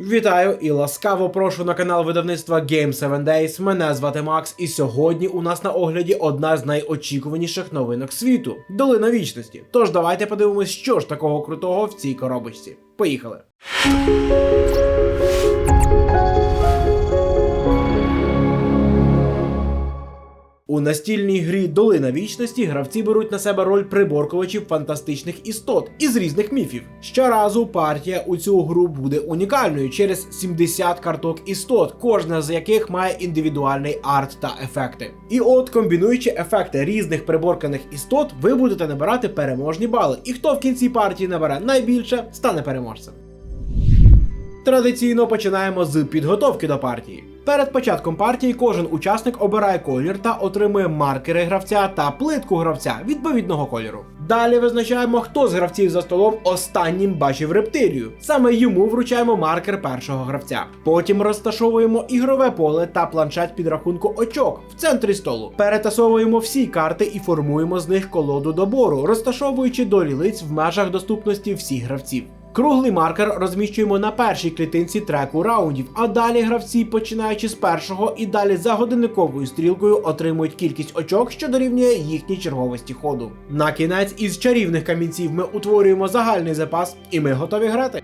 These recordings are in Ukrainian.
Вітаю і ласкаво прошу на канал видавництва Game 7 Days. Мене звати Макс, і сьогодні у нас на огляді одна з найочікуваніших новинок світу Долина вічності. Тож давайте подивимось, що ж такого крутого в цій коробочці. Поїхали! У настільній грі Долина вічності гравці беруть на себе роль приборкувачів фантастичних істот із різних міфів. Щоразу партія у цю гру буде унікальною через 70 карток істот, кожна з яких має індивідуальний арт та ефекти. І от, комбінуючи ефекти різних приборканих істот, ви будете набирати переможні бали. І хто в кінці партії набере найбільше, стане переможцем. Традиційно починаємо з підготовки до партії. Перед початком партії кожен учасник обирає колір та отримує маркери гравця та плитку гравця відповідного кольору. Далі визначаємо, хто з гравців за столом останнім бачив рептилію. Саме йому вручаємо маркер першого гравця. Потім розташовуємо ігрове поле та планшет підрахунку очок в центрі столу. Перетасовуємо всі карти і формуємо з них колоду добору, розташовуючи долі лиць в межах доступності всіх гравців. Круглий маркер розміщуємо на першій клітинці треку раундів, а далі гравці, починаючи з першого і далі за годинниковою стрілкою, отримують кількість очок, що дорівнює їхній черговості ходу. На кінець із чарівних камінців ми утворюємо загальний запас, і ми готові грати.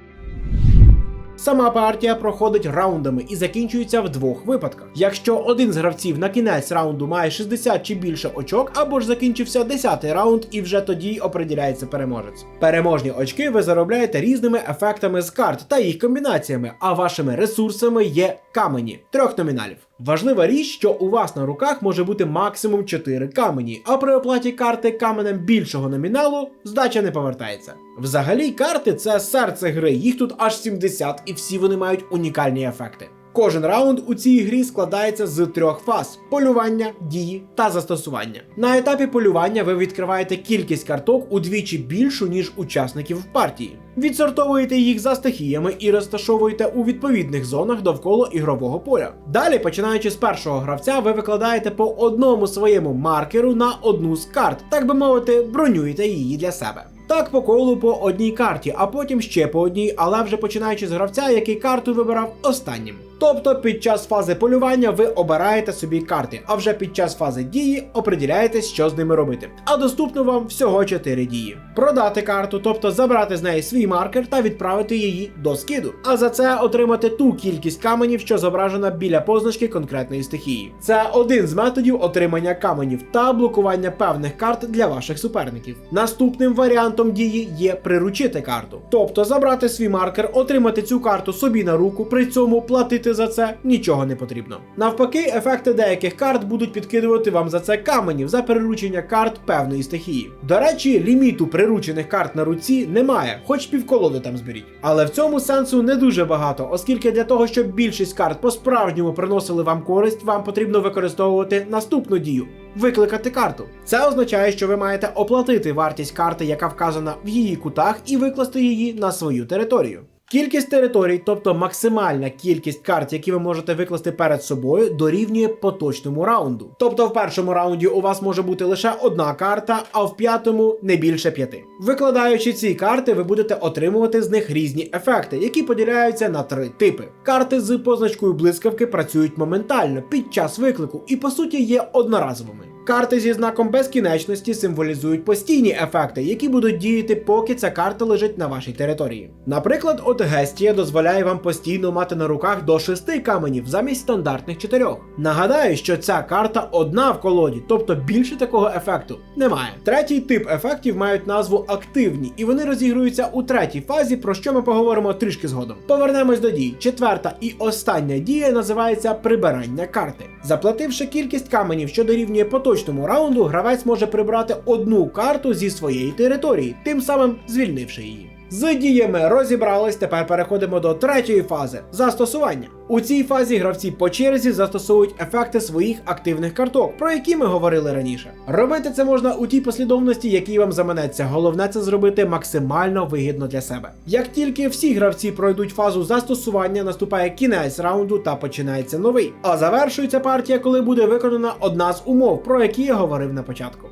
Сама партія проходить раундами і закінчується в двох випадках. Якщо один з гравців на кінець раунду має 60 чи більше очок, або ж закінчився 10-й раунд, і вже тоді определяється переможець. Переможні очки ви заробляєте різними ефектами з карт та їх комбінаціями, а вашими ресурсами є камені трьох номіналів. Важлива річ, що у вас на руках може бути максимум 4 камені, а при оплаті карти каменем більшого номіналу здача не повертається. Взагалі, карти це серце гри, їх тут аж 70, і всі вони мають унікальні ефекти. Кожен раунд у цій грі складається з трьох фаз: полювання, дії та застосування. На етапі полювання ви відкриваєте кількість карток удвічі більшу, ніж учасників в партії. Відсортовуєте їх за стихіями і розташовуєте у відповідних зонах довкола ігрового поля. Далі, починаючи з першого гравця, ви викладаєте по одному своєму маркеру на одну з карт, так би мовити, бронюєте її для себе. Так по колу по одній карті, а потім ще по одній, але вже починаючи з гравця, який карту вибирав останнім. Тобто під час фази полювання ви обираєте собі карти, а вже під час фази дії оприділяєтесь, що з ними робити. А доступно вам всього 4 дії: продати карту, тобто забрати з неї свій маркер та відправити її до скиду. А за це отримати ту кількість каменів, що зображена біля позначки конкретної стихії. Це один з методів отримання каменів та блокування певних карт для ваших суперників. Наступним варіантом дії є приручити карту, тобто забрати свій маркер, отримати цю карту собі на руку, при цьому платити за це нічого не потрібно. Навпаки, ефекти деяких карт будуть підкидувати вам за це каменів за переручення карт певної стихії. До речі, ліміту приручених карт на руці немає, хоч півколоди там зберіть. Але в цьому сенсу не дуже багато, оскільки для того, щоб більшість карт по-справжньому приносили вам користь, вам потрібно використовувати наступну дію. Викликати карту. Це означає, що ви маєте оплатити вартість карти, яка вказана в її кутах, і викласти її на свою територію. Кількість територій, тобто максимальна кількість карт, які ви можете викласти перед собою, дорівнює поточному раунду. Тобто в першому раунді у вас може бути лише одна карта, а в п'ятому не більше п'яти. Викладаючи ці карти, ви будете отримувати з них різні ефекти, які поділяються на три типи. Карти з позначкою блискавки працюють моментально під час виклику і по суті є одноразовими. Карти зі знаком безкінечності символізують постійні ефекти, які будуть діяти, поки ця карта лежить на вашій території. Наприклад, от Гестія дозволяє вам постійно мати на руках до 6 каменів замість стандартних 4. Нагадаю, що ця карта одна в колоді, тобто більше такого ефекту немає. Третій тип ефектів мають назву активні, і вони розігруються у третій фазі, про що ми поговоримо трішки згодом. Повернемось до дій. Четверта і остання дія називається прибирання карти. Заплативши кількість каменів, що дорівнює поточному раунду, гравець може прибрати одну карту зі своєї території, тим самим звільнивши її. З діями розібрались, тепер переходимо до третьої фази застосування. У цій фазі гравці по черзі застосовують ефекти своїх активних карток, про які ми говорили раніше. Робити це можна у тій послідовності, якій вам заманеться. Головне це зробити максимально вигідно для себе. Як тільки всі гравці пройдуть фазу застосування, наступає кінець раунду та починається новий. А завершується партія, коли буде виконана одна з умов, про які я говорив на початку.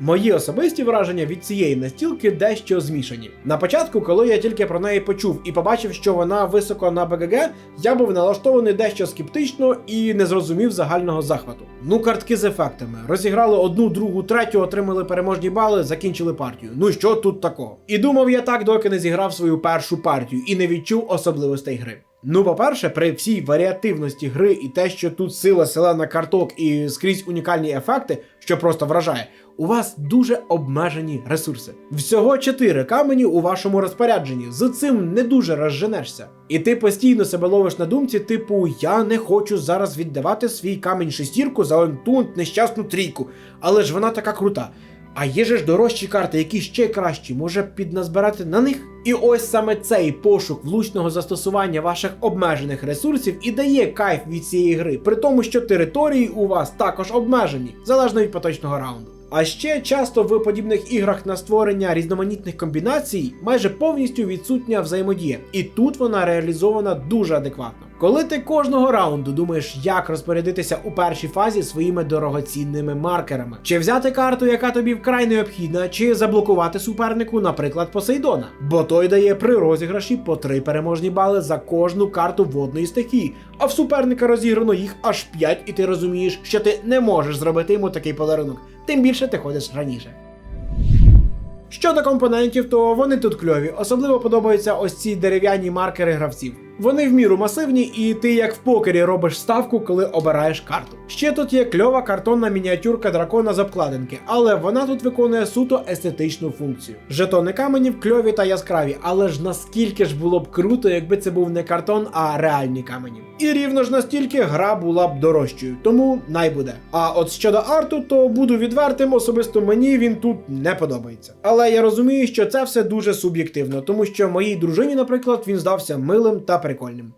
Мої особисті враження від цієї настілки дещо змішані. На початку, коли я тільки про неї почув і побачив, що вона високо на БГГ, я був налаштований дещо скептично і не зрозумів загального захвату. Ну, картки з ефектами. Розіграли одну, другу, третю, отримали переможні бали, закінчили партію. Ну що тут такого? І думав я так, доки не зіграв свою першу партію і не відчув особливостей гри. Ну, по-перше, при всій варіативності гри і те, що тут сила селена карток і скрізь унікальні ефекти, що просто вражає, у вас дуже обмежені ресурси. Всього 4 камені у вашому розпорядженні. З цим не дуже розженешся. І ти постійно себе ловиш на думці, типу, я не хочу зараз віддавати свій камінь шестірку за ту нещасну трійку, але ж вона така крута. А є ж дорожчі карти, які ще кращі, може підназбирати на них? І ось саме цей пошук влучного застосування ваших обмежених ресурсів і дає кайф від цієї гри, при тому, що території у вас також обмежені, залежно від поточного раунду. А ще часто в подібних іграх на створення різноманітних комбінацій майже повністю відсутня взаємодія, і тут вона реалізована дуже адекватно. Коли ти кожного раунду думаєш, як розпорядитися у першій фазі своїми дорогоцінними маркерами, чи взяти карту, яка тобі вкрай необхідна, чи заблокувати супернику, наприклад, Посейдона, бо той дає при розіграші по три переможні бали за кожну карту водної стихії, а в суперника розіграно їх аж 5, і ти розумієш, що ти не можеш зробити йому такий подарунок, тим більше ти ходиш раніше. Щодо компонентів, то вони тут кльові. Особливо подобаються ось ці дерев'яні маркери гравців. Вони в міру масивні, і ти як в покері робиш ставку, коли обираєш карту. Ще тут є кльова картонна мініатюрка дракона з обкладинки, але вона тут виконує суто естетичну функцію. Жетони каменів кльові та яскраві, але ж наскільки ж було б круто, якби це був не картон, а реальні камені. І рівно ж настільки гра була б дорожчою, тому най буде. А от щодо арту, то буду відвертим, особисто мені він тут не подобається. Але я розумію, що це все дуже суб'єктивно, тому що моїй дружині, наприклад, він здався милим та прикольним.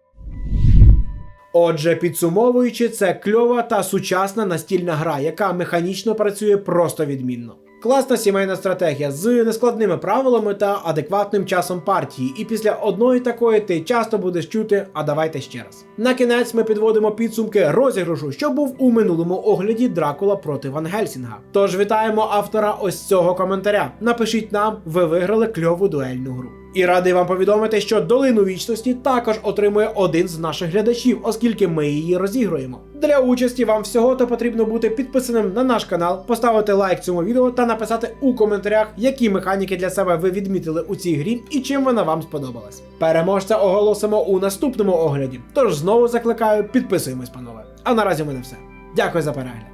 Отже, підсумовуючи, це кльова та сучасна настільна гра, яка механічно працює просто відмінно. Класна сімейна стратегія з нескладними правилами та адекватним часом партії, і після одної такої ти часто будеш чути, а давайте ще раз. На кінець ми підводимо підсумки розіграшу, що був у минулому огляді Дракула проти Ван Гельсінга. Тож вітаємо автора ось цього коментаря. Напишіть нам, ви виграли кльову дуельну гру. І радий вам повідомити, що долину вічності також отримує один з наших глядачів, оскільки ми її розігруємо. Для участі вам всього то потрібно бути підписаним на наш канал, поставити лайк цьому відео та написати у коментарях, які механіки для себе ви відмітили у цій грі і чим вона вам сподобалась. Переможця оголосимо у наступному огляді. Тож знову закликаю, підписуємось, панове. А наразі в мене все. Дякую за перегляд.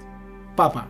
Па-па.